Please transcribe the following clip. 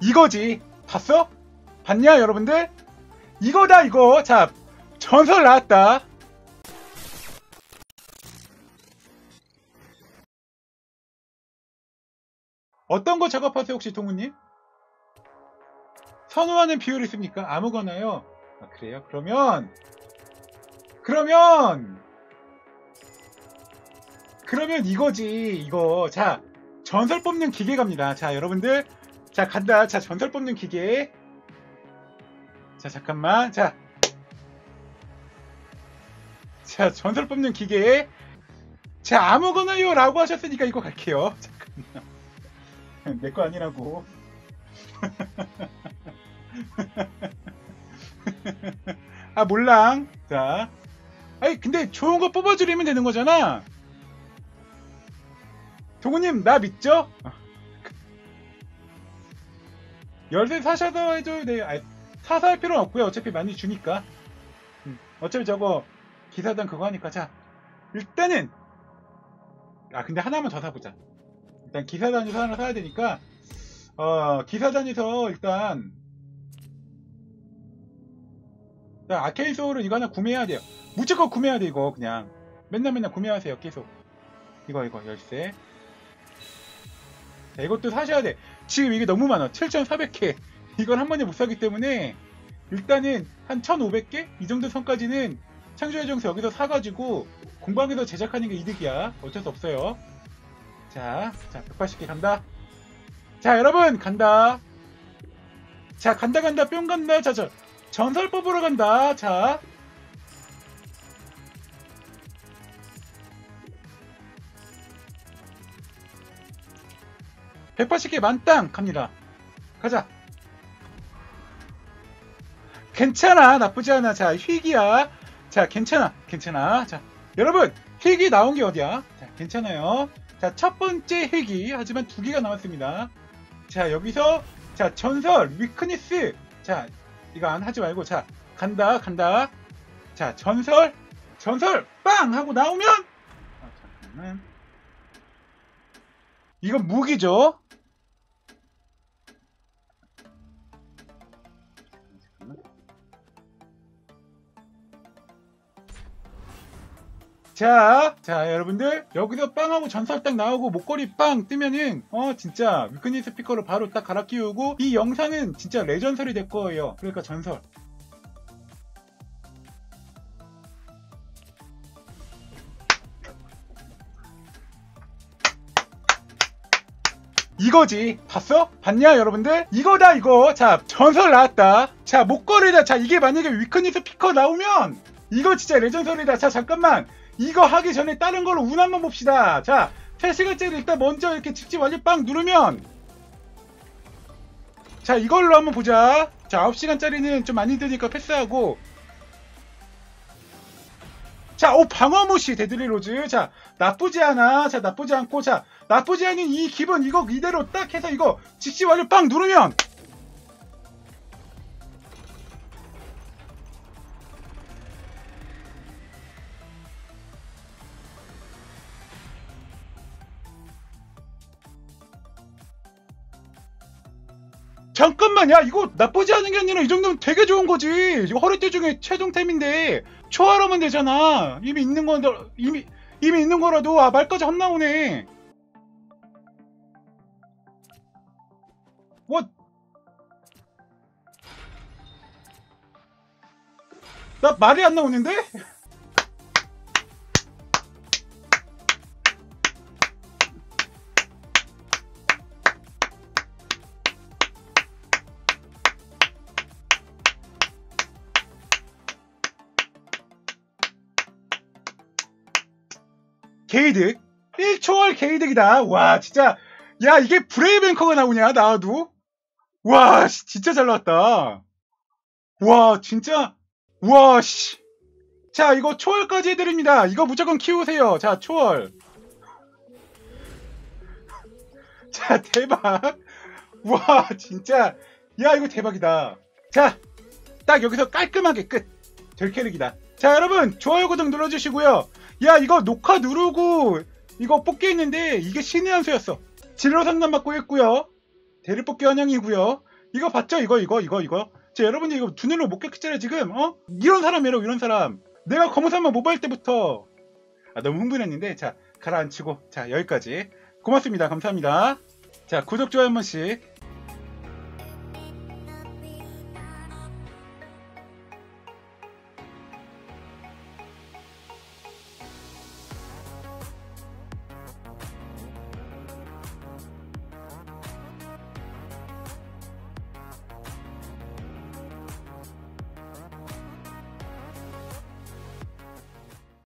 이거지. 봤어? 봤냐, 여러분들? 이거다, 이거. 자, 전설 나왔다. 어떤 거 작업하세요, 혹시 동우님? 선호하는 비율 있습니까? 아무거나요? 아, 그래요? 그러면, 그러면, 그러면 이거지, 이거. 자, 전설 뽑는 기계 갑니다. 자, 여러분들. 자, 간다. 자, 전설 뽑는 기계. 자, 잠깐만. 자. 자, 전설 뽑는 기계. 자, 아무거나요. 라고 하셨으니까 이거 갈게요. 잠깐만. 내 거 아니라고. 아, 몰랑. 자. 아니, 근데 좋은 거 뽑아주려면 되는 거잖아. 동우님, 나 믿죠? 열쇠 사셔도 해줘야 돼요. 아니, 사서 할 필요는 없고요. 어차피 많이 주니까. 음, 어차피 저거 기사단 그거 하니까. 자, 일단은 아 근데 하나만 더 사보자. 일단 기사단에서 하나 사야 되니까 어 기사단에서 일단 자, 아케인 소울은 이거 하나 구매해야 돼요. 무조건 구매해야 돼 이거 그냥 맨날 맨날 구매하세요 계속. 이거 이거 열쇠. 자, 이것도 사셔야 돼. 지금 이게 너무 많아. 7,400개. 이걸 한 번에 못 사기 때문에 일단은 한 1,500개? 이 정도 선까지는 창조의 정수 여기서 사가지고 공방에서 제작하는 게 이득이야. 어쩔 수 없어요. 자, 자, 180개 간다. 자, 여러분, 간다. 자, 간다, 간다, 뿅 간다. 자, 저, 전설 뽑으러 간다. 자. (180개) 만땅! 갑니다. 가자. 괜찮아. 나쁘지 않아. 자 휙이야. 자 괜찮아. 괜찮아. 자 여러분 휙이 나온 게 어디야? 자 괜찮아요. 자 첫 번째 휙이 하지만 두 개가 나왔습니다. 자 여기서 자 전설 위크니스. 자 이거 안 하지 말고. 자 간다 간다. 자 전설 전설 빵! 하고 나오면 아, 잠깐만 이건 무기죠 자, 자, 여러분들, 여기서 빵하고 전설 딱 나오고 목걸이 빵 뜨면은, 어, 진짜, 위크니 스피커로 바로 딱 갈아 끼우고, 이 영상은 진짜 레전설이 될 거예요. 그러니까 전설. 이거지. 봤어? 봤냐, 여러분들? 이거다, 이거. 자, 전설 나왔다. 자, 목걸이다. 자, 이게 만약에 위크니 스 피커 나오면, 이거 진짜 레전설이다. 자, 잠깐만. 이거 하기 전에 다른 걸로 운 한번 봅시다. 자, 3시간짜리 일단 먼저 이렇게 직접 완전 빵 누르면 자, 이걸로 한번 보자. 자, 9시간짜리는 좀 많이 드니까 패스하고 자, 오, 방어무시 데드리 로즈. 자, 나쁘지 않아. 자, 나쁘지 않고. 자, 나쁘지 않은 이 기본 이거 이대로 딱 해서 이거 직시 완료 빵 누르면 잠깐만 야 이거 나쁘지 않은 게 아니라 이 정도면 되게 좋은 거지. 이거 허리띠 중에 최종템인데 초월하면 되잖아. 이미 있는 건 이미 이미 있는 거라도. 아 말까지 안 나오네. 뭐? 나 말이 안 나오는데? 게이득? 1초월 게이득이다. 와 진짜. 야 이게 브레이뱅커가 나오냐 나와도? 와 진짜 잘 나왔다. 와 진짜? 와씨 자 이거 초월까지 해드립니다. 이거 무조건 키우세요. 자 초월. 자 대박. 와 진짜. 야 이거 대박이다. 자 딱 여기서 깔끔하게 끝 될 캐릭이다. 자 여러분 좋아요 구독 눌러주시고요 야 이거 녹화 누르고 이거 뽑기 했는데 이게 신의 한 수였어 진로 상담 받고 있고요 대를 뽑기 환영이고요 이거 봤죠? 이거 이거 이거 이거. 자 여러분들 이거 두 눈으로 못 깼잖아요 지금. 어? 이런 사람이라고 이런 사람. 내가 검은산만 모바일 때부터 아, 너무 흥분했는데 자 가라앉히고 자 여기까지 고맙습니다 감사합니다 자 구독 좋아요 한 번씩